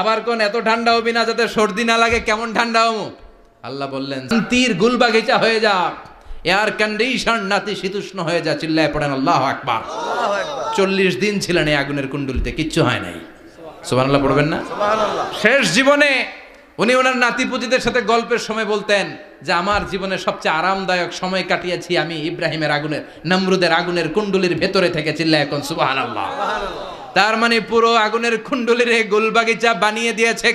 আবার কোন এত ঠান্ডা হবি না যাতে সর্দি না লাগে? কেমন ঠান্ডা হব? আল্লাহ বললেন তীর গুল বাগিচা হয়ে যা এয়ার কন্ডিশন নাতি শীতুষ্ণ হয়ে যা চিল্লায় পড়েন আল্লাহ আকবার। চল্লিশ দিন ছিলেন এই আগুনের কুণ্ডলিতে কিচ্ছু হয় নাই। সুবহানাল্লাহ। পড়বেন না? শেষ জীবনে উনি ওনার নাতিপুতিদের সাথে গল্পের সময় বলতেন যে আমার জীবনে সবচেয়ে আরামদায়ক সময় কাটিয়েছি আমি ইব্রাহিমের আগুনের নমরুদের আগুনের কুণ্ডলির ভেতরে থেকে চিল্লা এখন সুবাহান আল্লাহ তার মানে পুরো আগুনের কুণ্ডলির গোলবাগিচা বানিয়ে দিয়েছে?